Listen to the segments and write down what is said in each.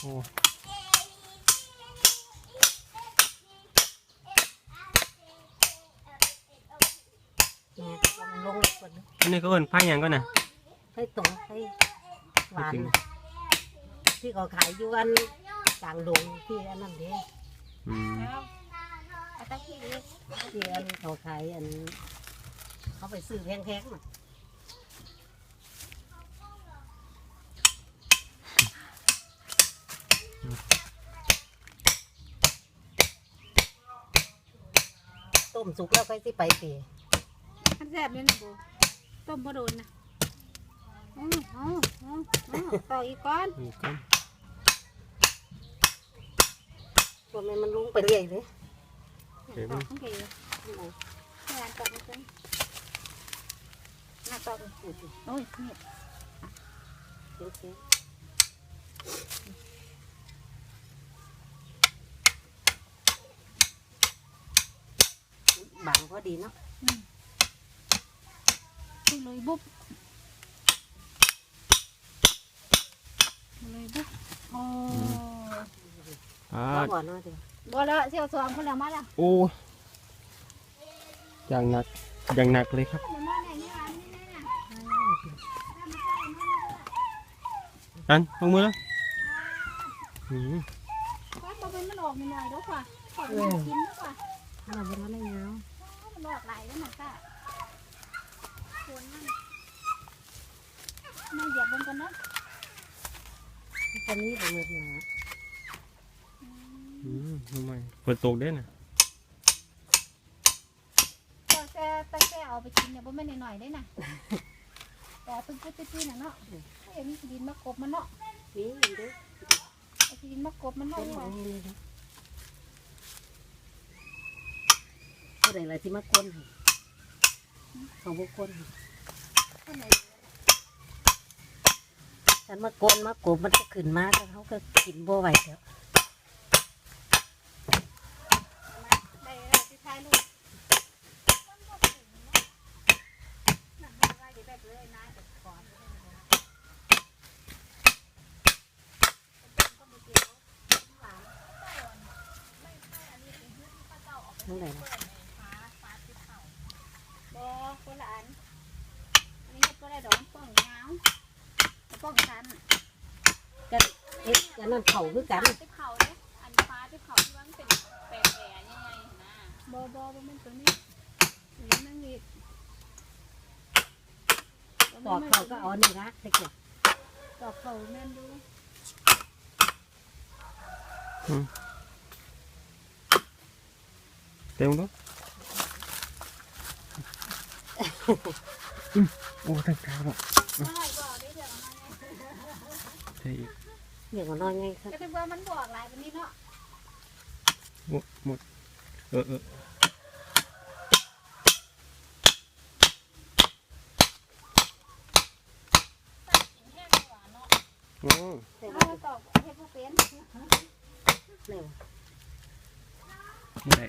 โอ้เนี่ยมันลงก่อนอันนี้ก็เอิ้นไผ่หยังก่อนน่ะให้ตรงให้หวานน่ะที่เขาขายอยู่อันกลางดงที่อันนั้นเด้อืมเอาเอาตะกี้อีกที่อันเขาขายอัน เขาไปซื้อแพงๆน่ะ ต้มสุกแล้วค่อยสิไปเปมันแซ่บเลยนะบูต้มบ่โดนนะอือเอาเอาเอต่ออีกก้อนนี่ก่อนตัวมันมันลุ้งไปเรื่อยเลยต่อข้างเกลือไม่อ่านต่อมาเพิ่นน่าต่ออีกโอ้ยนี่บาง พอดีเนาะขึ้นเลยบุ๊บเลยบุ๊บโอ้อ่าเอาก่อนเนาะเดี๋ยวบ่แล้วเสี่ยวสองคนแล้วมาแล้วโอ้อย่างหนักอย่างหนักเลยครับเดี๋ยวมาไหนนี่ร้านนี่นะอันลงมือแล้วอืมก้อนบ่เป็นมันออกหน่อยๆเด้อค่ะขอกินเด้อค่ะถ้าเราไม่ทำอะไรเงามั นออกหลแล้วนะค่ะควรมันน่าเหยียบบนกันเนาะตอนนี้เป็นเมืองหนาอืมทำไมฝนตกเด้น่ะก็แต่แต่แค่เอาไปกินเนี่ยบ่แม่นหน่อยๆได้น่ะแต่ตึ้งตึ้งตึ้งน่ะเนาะเอ็มดินมากบมันเนาะนี่เด้อเอาดินมากบมันเนาะ เป็นอะงนี่เลยเท่าไหร่ละที่มาคนให้ของบุคคลให้คนฉันมาโกนมาโกบมันก็ขึ้นมาแล้วเขาก็กินบ่ไหวแล้วได้แล้วที่ท้ายลูกนั่นไม่ว่าจะได้เลยนะแต่ก่อนก็มีเกี่ยวหลานเท่าไหร่ละ คนละอันอันนี้ก็ได้ดอกป้องยาวป้องกันกันเอ็ดกันนั่นเขาคือกันที่เขาเนี่ยอันฟ้าที่เขาที่ว่ามันเป็นแปรแปรยังไงนะบอบอบอมันตัวนี้นี่นั่งอีกตอกเขาก็เอาอันนี่ละตะเกียบตอกเขาแม่นดูเต็มแล้วอืม โอ้ตั้งกลางอะเมื่อไหร่บอกได้เดี๋ยวมาไงใช่อีกเดี๋ยวก็นอยไงครับก็ถือว่ามันบอกหลายวันนี้เนาะหมดหมดเออเออแห้งกว่าเนาะโอ้เอาตอกให้ผู้เป็นเร็วไม่ได้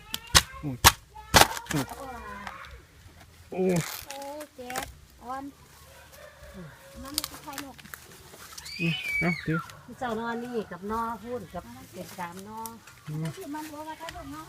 โอ้ยโอ้ โอ้เจ็บอ่อนน้ำมันจะใครหนกเอ้าถือเจ้านอนี่กับนอพูดกับเก็บกามนอก็คือมันบัวกระทะดงเนาะ